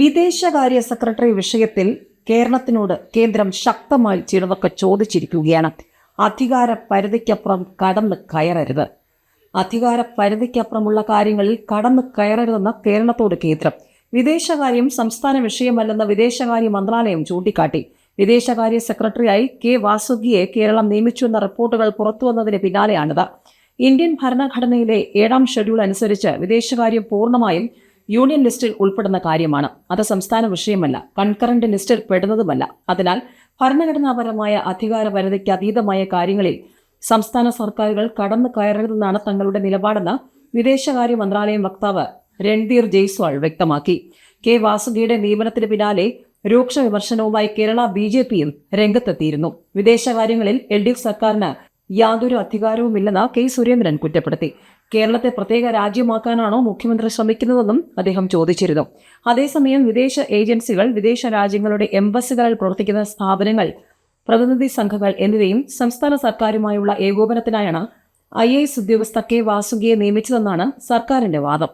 വിദേശകാര്യ സെക്രട്ടറി വിഷയത്തിൽ കേരളത്തിനോട് കേന്ദ്രം ശക്തമായി ചിലതൊക്കെ ചോദിച്ചിരിക്കുകയാണ്. അധികാര പരിധിക്കപ്പുറം കടന്ന് കയറരുത്. അധികാര പരിധിക്കപ്പുറമുള്ള കാര്യങ്ങളിൽ കടന്നു കയറരുതെന്ന കേരളത്തോട് കേന്ദ്രം. വിദേശകാര്യം സംസ്ഥാന വിഷയമല്ലെന്ന വിദേശകാര്യ മന്ത്രാലയം ചൂണ്ടിക്കാട്ടി. വിദേശകാര്യ സെക്രട്ടറിയായി കെ വാസുകിയെ കേരളം നിയമിച്ചു എന്ന റിപ്പോർട്ടുകൾ പുറത്തുവന്നതിന് പിന്നാലെയാണിത്. ഇന്ത്യൻ ഭരണഘടനയിലെ ഏഴാം ഷെഡ്യൂൾ അനുസരിച്ച് വിദേശകാര്യം പൂർണമായും യൂണിയൻ ലിസ്റ്റിൽ ഉൾപ്പെടുന്ന കാര്യമാണ്. അത് സംസ്ഥാന വിഷയമല്ല കൺകറന്റ് ലിസ്റ്റിൽ പെടുന്നതുമല്ല. അതിനാൽ ഭരണഘടനാപരമായ അധികാര പരിധിക്ക് അതീതമായ കാര്യങ്ങളിൽ സംസ്ഥാന സർക്കാരുകൾ കടന്നു കയറരുതെന്നാണ് തങ്ങളുടെ നിലപാടെന്ന് വിദേശകാര്യ മന്ത്രാലയം വക്താവ് രൺധീർ ജയ്സ്വാൾ വ്യക്തമാക്കി. കെ വാസുകിയുടെ നിയമനത്തിന് പിന്നാലെ രൂക്ഷ വിമർശനവുമായി കേരള ബി ജെ പിയും രംഗത്തെത്തിയിരുന്നു. വിദേശകാര്യങ്ങളിൽ എൽ ഡി എഫ് സർക്കാരിന് യാതൊരു അധികാരവുമില്ലെന്ന് കെ സുരേന്ദ്രൻ കുറ്റപ്പെടുത്തി. കേരളത്തെ പ്രത്യേക രാജ്യമാക്കാനാണോ മുഖ്യമന്ത്രി ശ്രമിക്കുന്നതെന്നും അദ്ദേഹം ചോദിച്ചിരുന്നു. അതേസമയം വിദേശ ഏജൻസികൾ വിദേശ രാജ്യങ്ങളുടെ എംബസികളിൽ പ്രവർത്തിക്കുന്ന സ്ഥാപനങ്ങൾ പ്രതിനിധി സംഘങ്ങൾ എന്നിവയും സംസ്ഥാന സർക്കാരുമായുള്ള ഏകോപനത്തിനായാണ് ഐ എ എസ് ഉദ്യോഗസ്ഥ കെ വാസുകിയെ നിയമിച്ചതെന്നാണ് സർക്കാരിന്റെ വാദം.